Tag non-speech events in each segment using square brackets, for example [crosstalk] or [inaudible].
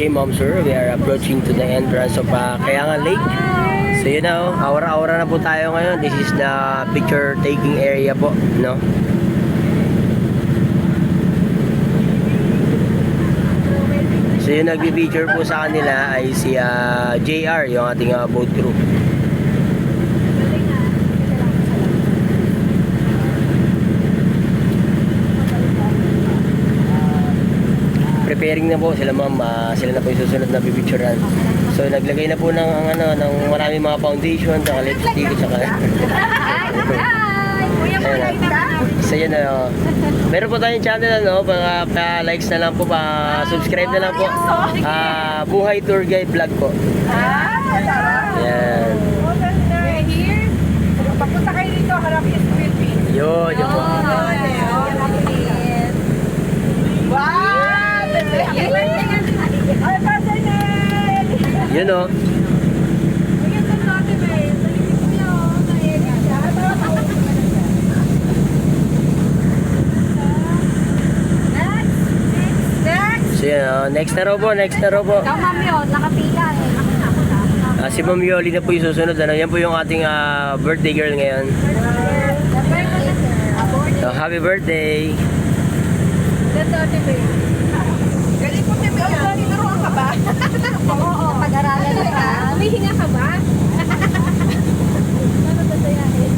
Okay, Mom Sir, we are approaching to the entrance of uh, Kayangan Lake. So na, oh, aura-aura na po tayo ngayon. This is the picture taking area po, no? So yung nagbi-feature po sa kanila ay si ah, JR, yung ating ah, boat crew. Preparing na po sila ma'am, ah, sila na po yung susunod na pipicturean. So naglagay na po ng ang ano ng maraming mga foundation, saka lipstick, saka. So yun na. oh. Meron po tayong channel ano, mga pa-likes na lang po, pa-subscribe na lang po. Ah, Buhay Tour Guide Vlog po. Ah. Yan. Papunta kayo dito, harap yung Philippines. Yun, yun po. Wow! Ay, kasi na! Yun oh. Ayan sa natin eh. Sa likod niyo. Next! Next! So yun oh. Next na po, next na po. Ikaw, mami, oh, nakapila eh. Ah, si Ma'am Yoli na po yung susunod. Ano, yan po yung ating ah, birthday girl ngayon. So, happy birthday! Galing po si Mia. Tinuruan ka ba? [laughs] Oo, ka. Humihinga ka ba? [laughs] Ano ba tayo eh?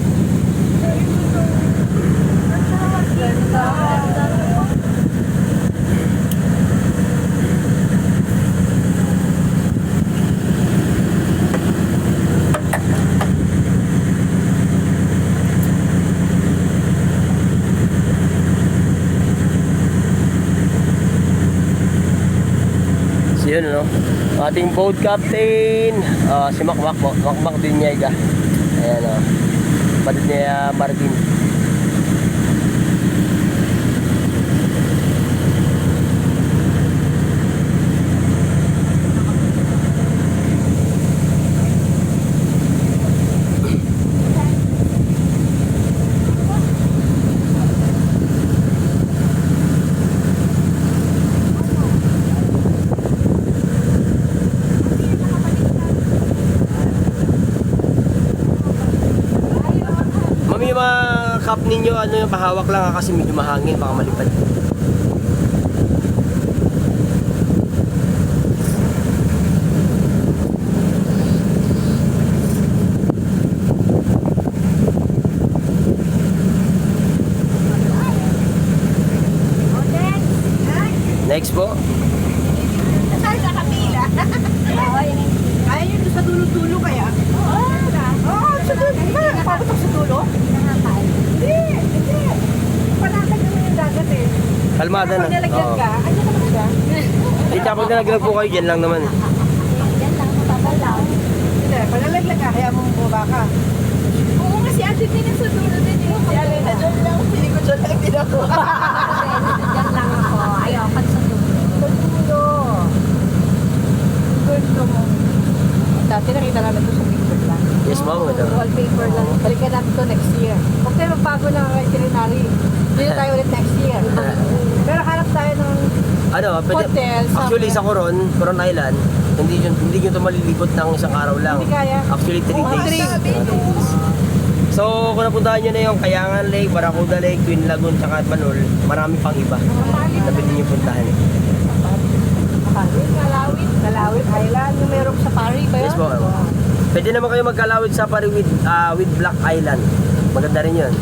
So yun ano, ating boat captain, ah, si Makmak Makmak Binyega. Ayan o, patid niya Martin. Mami, yung mga cup ninyo, ano yung pahawak lang ha, kasi medyo mahangin, baka malipad. Next po, Saan nakapila? Kaya yun sa dulo-dulo kaya? Oo, Oo, sa dulo. Papatok sa dulo? Hindi, hindi. Panatag naman yung dagat eh. Kalmada na. Nalagyan ka, andyan naman siya. Di tapos nalaglag po kayo, dyan lang naman. Hindi, pag nalagyan ka, kaya mo bumaba ka. Oo, kasi ate din sa dulo din eh. Si Alena dyan lang, pili ko dyan lang din ako. Diyan lang ako. Ayaw, pag sa dulo. Sa dulo. Gusto mo. Dati nakita namin ito sa lang. Yes, ma'am. Wallpaper lang. Balikan natin ito next year. Huwag tayo magbago ng itinerary. Na tayo ulit next year. [laughs] Pero hanap tayo ng Ano, pwede, Hotel, actually sa Coron, Coron Island, hindi yun, hindi yun ito malilibot ng isang araw lang. Hindi kaya. Actually, 3 Oh, days. three. So, kung napuntahan nyo na yung Kayangan Lake, Barracuda Lake, Twin Lagoon, tsaka Banol, marami pang iba na pwede nyo puntahan. Kalawit. Kalawit Island. Yung meron sa Paris ba yun? Yes po. Pwede naman kayo magkalawit sa pari with, ah, with Black Island. Maganda rin yun.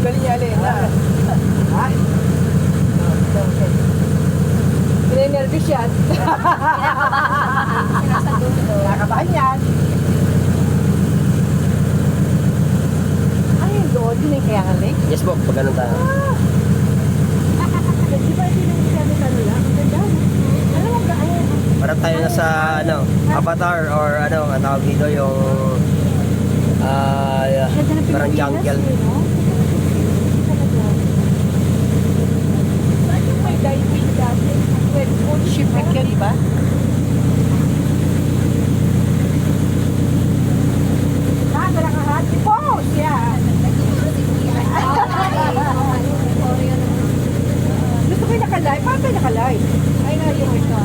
Galing niya Alena. Ha? Ninenervous yan. [laughs] Nasa dulo. Nakakabahan yan. Ay, doon. Yun yung Kayangan Lake. Yes po, pag ganun tayo. Di ba hindi nang sabi sa nila? Ang ganda. Ano mo ka? Ano? Parang tayo na sa, ano, Avatar or ano, ang tawag dito yung ah, parang jungle. Yung shipwreck di ba? Ah! Ay, Oreo naman. naka-live? Paano tayo naka-live? Ay, na yung ito.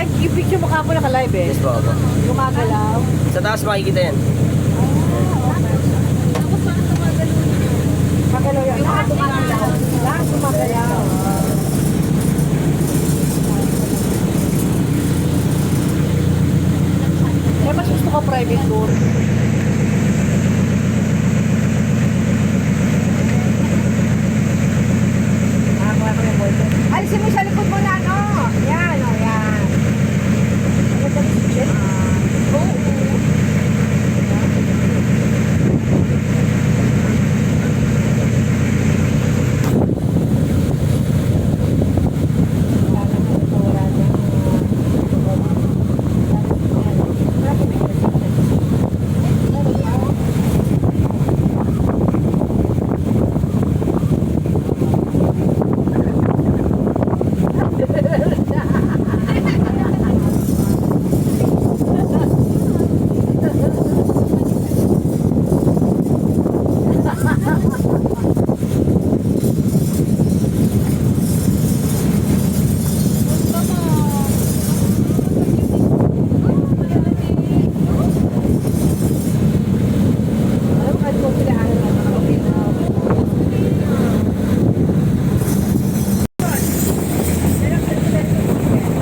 Ay, yung picture mukha mo naka-live eh. Yes po, opo. Gumagalaw. Sa taas makikita yan. Magalaw yan. Lahat gumagalaw. Lahat gumagalaw. Kaya mas gusto ko private tour. Ah, kuha ko yung boyfriend. Alisin mo sa likod mo na, no? Yan, o, yan. Ano ba yung shit? Oo. Alam mo, kahit kung kailangan ng mga kapitbahay.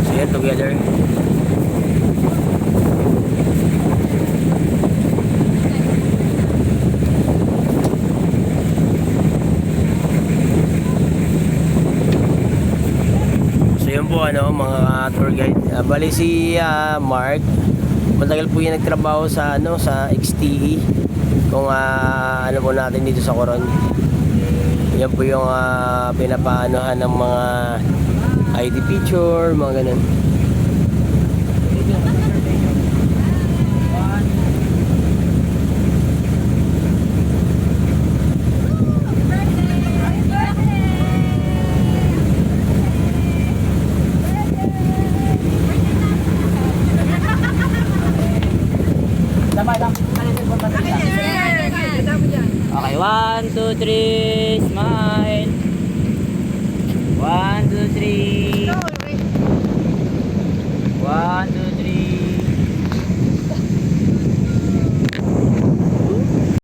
So yan, together. So yun ano, mga tour guide. Ah, bali si ah, Mark, matagal po yan nagtrabaho sa ano sa XTE. Kung ah, ano po natin dito sa Coron. Yan po yung ah, pinapaanohan ng mga ID picture, mga ganun. One, two, three, smile. One, two, three. One, two,